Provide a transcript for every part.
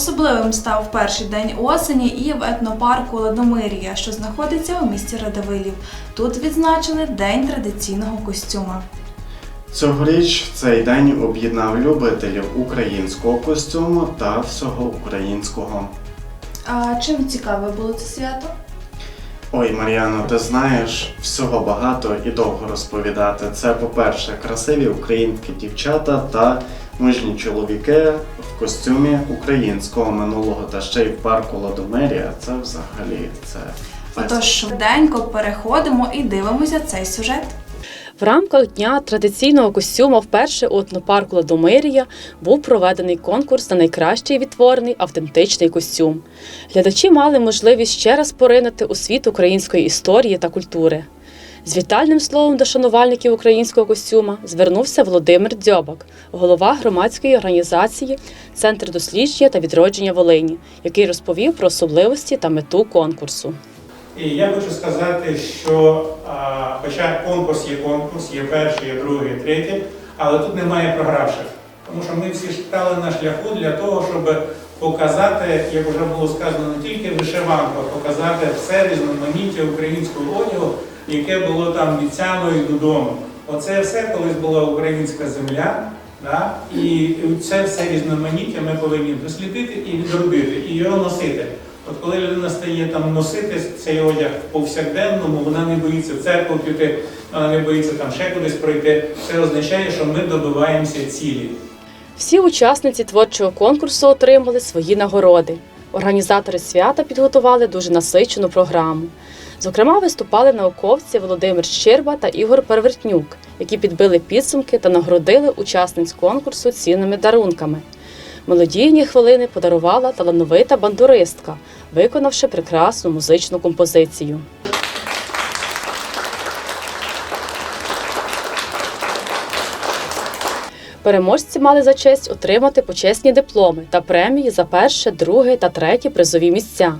Особливим став перший день осені і в етнопарку Ладомирія, що знаходиться у місті Радивилів. Тут відзначили День традиційного костюма. Цьогоріч цей день об'єднав любителів українського костюму та всього українського. А чим цікаве було це свято? Ой, Мар'яно, ти знаєш, всього багато і довго розповідати. Це, по-перше, красиві українські дівчата та мужні чоловіки в костюмі українського минулого та ще й в парку Ладомерія. Це взагалі це. Отож, швиденько переходимо і дивимося цей сюжет. В рамках дня традиційного костюма вперше у етнопарку Ладомирія був проведений конкурс на найкращий відтворений автентичний костюм. Глядачі мали можливість ще раз поринути у світ української історії та культури. З вітальним словом до шанувальників українського костюма звернувся Володимир Дзьобак, голова громадської організації Центр дослідження та відродження Волині, який розповів про особливості та мету конкурсу. І я хочу сказати, що а, хоча конкурс є конкурс, є перший, є другий, третій, але тут немає програвших. Тому що ми всі стали на шляху для того, щоб показати, як вже було сказано, не тільки вишиванку, а показати все різноманіття українського одягу, яке було там від Сяної додому. Оце все колись була українська земля. Да? І це все різноманіття ми повинні дослідити і відробити, і його носити. От коли людина стає там носити цей одяг в повсякденному, вона не боїться в церкву піти, вона не боїться там ще кудись пройти. Це означає, що ми добиваємося цілі. Всі учасниці творчого конкурсу отримали свої нагороди. Організатори свята підготували дуже насичену програму. Зокрема, виступали науковці Володимир Щерба та Ігор Первертнюк, які підбили підсумки та нагородили учасниць конкурсу цінними дарунками. Мелодійні хвилини подарувала талановита бандуристка, виконавши прекрасну музичну композицію. Переможці мали за честь отримати почесні дипломи та премії за перше, друге та третє призові місця.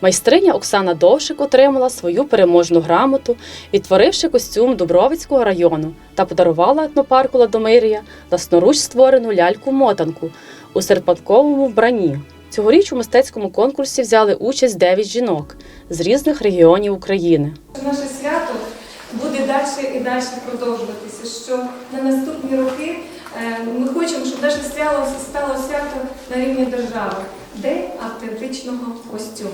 Майстриня Оксана Довшик отримала свою переможну грамоту, відтворивши костюм Дубровицького району та подарувала етнопарку Ладомирія власноруч створену ляльку-мотанку у серпанковому вбранні. Цьогоріч у мистецькому конкурсі взяли участь 9 жінок з різних регіонів України. Наше свято буде далі і далі продовжуватися. Що на наступні роки ми хочемо, щоб наше свято стало свято на рівні держави, День автентичного костюму.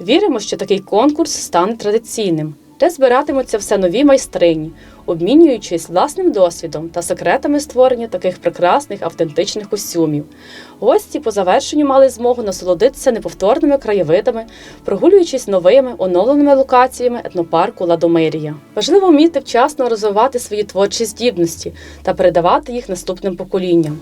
Віримо, що такий конкурс стане традиційним, де збиратимуться все нові майстрині, обмінюючись власним досвідом та секретами створення таких прекрасних автентичних костюмів. Гості по завершенню мали змогу насолодитися неповторними краєвидами, прогулюючись новими оновленими локаціями етнопарку Ладомирія. Важливо вміти вчасно розвивати свої творчі здібності та передавати їх наступним поколінням.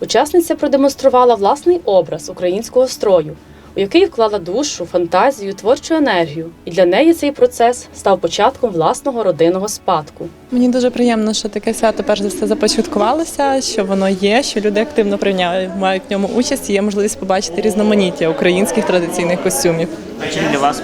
Учасниця продемонструвала власний образ українського строю, у який вклала душу, фантазію, творчу енергію, і для неї цей процес став початком власного родинного спадку. Мені дуже приємно, що таке свято перш за все започаткувалося, що воно є, що люди активно прийняли, мають в ньому участь і є можливість побачити різноманіття українських традиційних костюмів. А чим для вас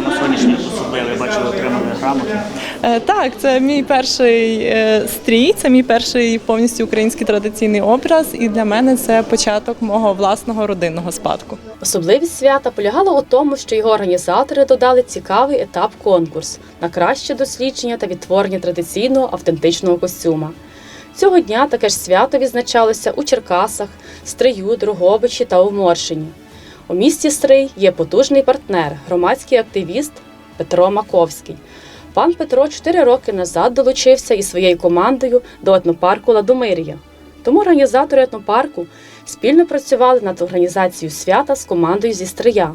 особливе? Я бачили, отримали грамоти. Е, Так, це мій перший е, стрій, це мій перший повністю український традиційний образ, і для мене це початок мого власного родинного спадку. Особливість свята полягала у тому, що його організатори додали цікавий етап конкурс на краще дослідження та відтворення традиційного автентичного костюма. Цього дня таке ж свято відзначалося у Черкасах, Стрию, Дрогобичі та у Моршині. У місті Стрий є потужний партнер, громадський активіст Петро Маковський. Пан Петро чотири роки назад долучився із своєю командою до етнопарку Ладомирія. Тому організатори етнопарку спільно працювали над організацією свята з командою зі Стрия.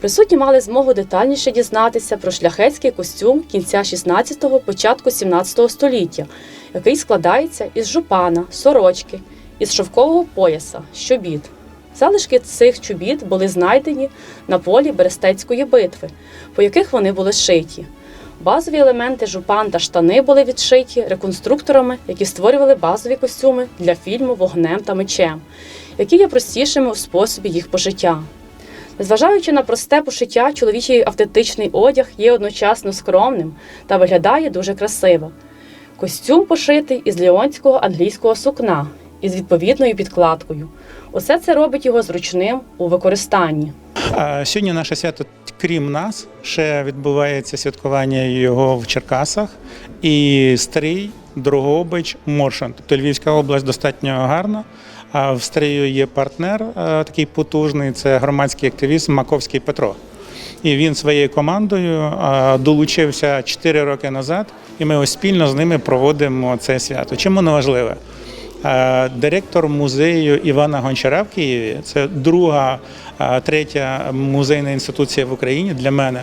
Присутні мали змогу детальніше дізнатися про шляхетський костюм кінця 16-го, початку 17-го століття, який складається із жупана, сорочки, із шовкового пояса, щобіт. Залишки цих чобіт були знайдені на полі Берестецької битви, по яких вони були шиті. Базові елементи жупан та штани були відшиті реконструкторами, які створювали базові костюми для фільму Вогнем та мечем, які є простішими у способі їх пошиття. Незважаючи на просте пошиття, чоловічий автентичний одяг є одночасно скромним та виглядає дуже красиво. Костюм пошитий із ліонського англійського сукна, із відповідною підкладкою. Усе це робить його зручним у використанні. Сьогодні наше свято, крім нас, ще відбувається святкування його в Черкасах і Стрий, Дрогобич, Моршин. Тобто Львівська область достатньо гарна. А в Стрию є партнер е, такий потужний, це громадський активіст Маковський Петро. І він своєю командою е, долучився 4 роки назад, і ми ось спільно з ними проводимо це свято. Чим воно важливе? Е, Директор музею Івана Гончара в Києві це друга, е, третя музейна інституція в Україні для мене.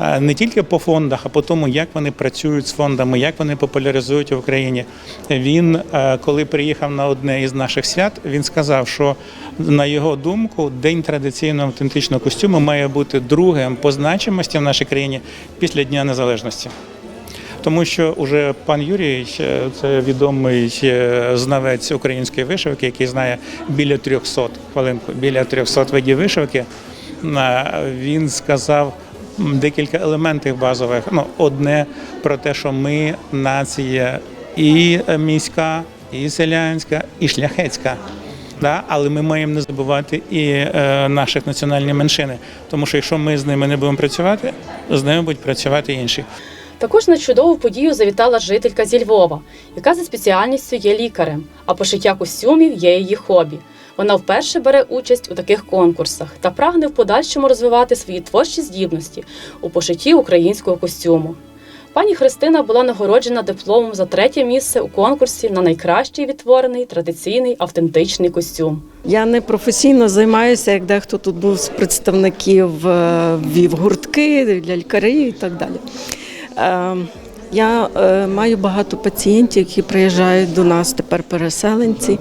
Е, Не тільки по фондах, а по тому, як вони працюють з фондами, як вони популяризують в Україні. Він, коли приїхав на одне із наших свят, він сказав, що на його думку, день традиційного автентичного костюму має бути другим по значимості в нашій країні після Дня Незалежності. Тому що уже пан Юрій, це відомий знавець української вишивки, який знає біля 300 хвилинку, біля 300 видів вишивки. Він сказав декілька елементів базових. Ну, одне про те, що ми нація і міська, і селянська, і шляхетська. Да? Але ми маємо не забувати і е, наших національні меншини. Тому що якщо ми з ними не будемо працювати, з ними будуть працювати інші. Також на чудову подію завітала жителька зі Львова, яка за спеціальністю є лікарем, а пошиття костюмів є її хобі. Вона вперше бере участь у таких конкурсах та прагне в подальшому розвивати свої творчі здібності у пошитті українського костюму. Пані Христина була нагороджена дипломом за третє місце у конкурсі на найкращий відтворений традиційний автентичний костюм. Я не професійно займаюся, як дехто тут був з представників е, вів гуртки, лялькарі і так далі. Е, Я е, маю багато пацієнтів, які приїжджають до нас тепер переселенці,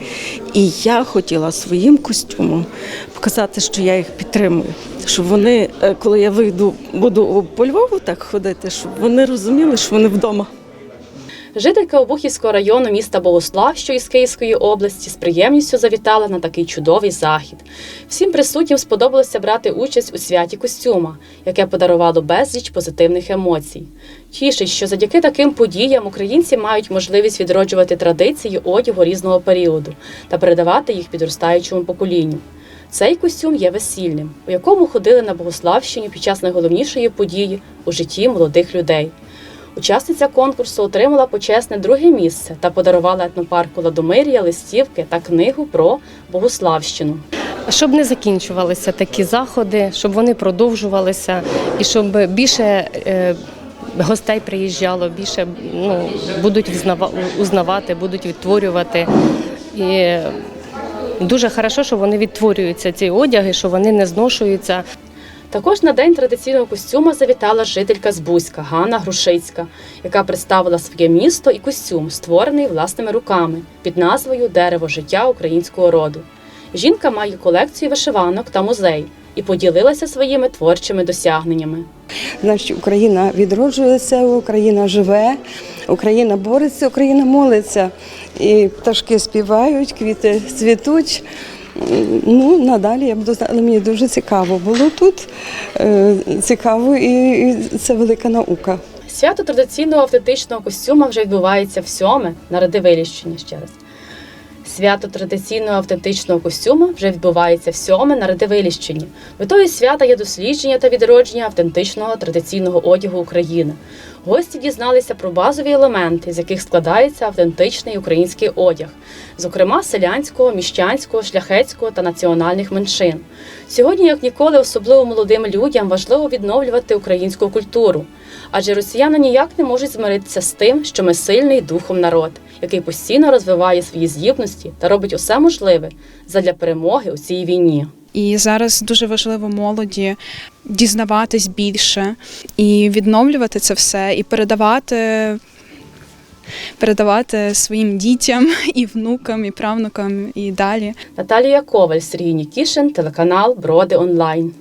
і я хотіла своїм костюмом показати, що я їх підтримую. Щоб вони, е, коли я вийду, буду по Львову так ходити, щоб вони розуміли, що вони вдома. Жителька Обухівського району міста Богослав, що із Київської області, з приємністю завітала на такий чудовий захід. Всім присутнім сподобалося брати участь у святі костюма, яке подарувало безліч позитивних емоцій. Тішить, що завдяки таким подіям українці мають можливість відроджувати традиції одягу різного періоду та передавати їх підростаючому поколінню. Цей костюм є весільним, у якому ходили на Богославщині під час найголовнішої події у житті молодих людей. Учасниця конкурсу отримала почесне друге місце та подарувала етнопарку Ладомир'я листівки та книгу про Богославщину. Щоб не закінчувалися такі заходи, щоб вони продовжувалися і щоб більше е, гостей приїжджало, більше ну, будуть узнавати, будуть відтворювати. І дуже хорошо, що вони відтворюються, ці одяги, що вони не зношуються. Також на день традиційного костюма завітала жителька з Бузька Ганна Грушицька, яка представила своє місто і костюм, створений власними руками під назвою Дерево життя українського роду. Жінка має колекцію вишиванок та музей і поділилася своїми творчими досягненнями. Значить, Україна відроджується, Україна живе, Україна бореться, Україна молиться. І пташки співають, квіти цвітуть. Ну, надалі я буду знати, мені дуже цікаво було тут. Е, Цікаво, і це велика наука. Свято традиційного автентичного костюма вже відбувається в сьоме на Радивиліщині ще раз. Свято традиційного автентичного костюма вже відбувається в сьоме на Радивилівщині. Метою свята є дослідження та відродження автентичного традиційного одягу України. Гості дізналися про базові елементи, з яких складається автентичний український одяг, зокрема селянського, міщанського, шляхетського та національних меншин. Сьогодні, як ніколи, особливо молодим людям важливо відновлювати українську культуру, адже росіяни ніяк не можуть змиритися з тим, що ми сильний духом народ, який постійно розвиває свої здібності та робить усе можливе задля перемоги у цій війні. І зараз дуже важливо молоді дізнаватись більше і відновлювати це все, і передавати, передавати своїм дітям і внукам, і правнукам, і далі. Наталія Коваль, Сергій Нікішин, телеканал Броди Онлайн.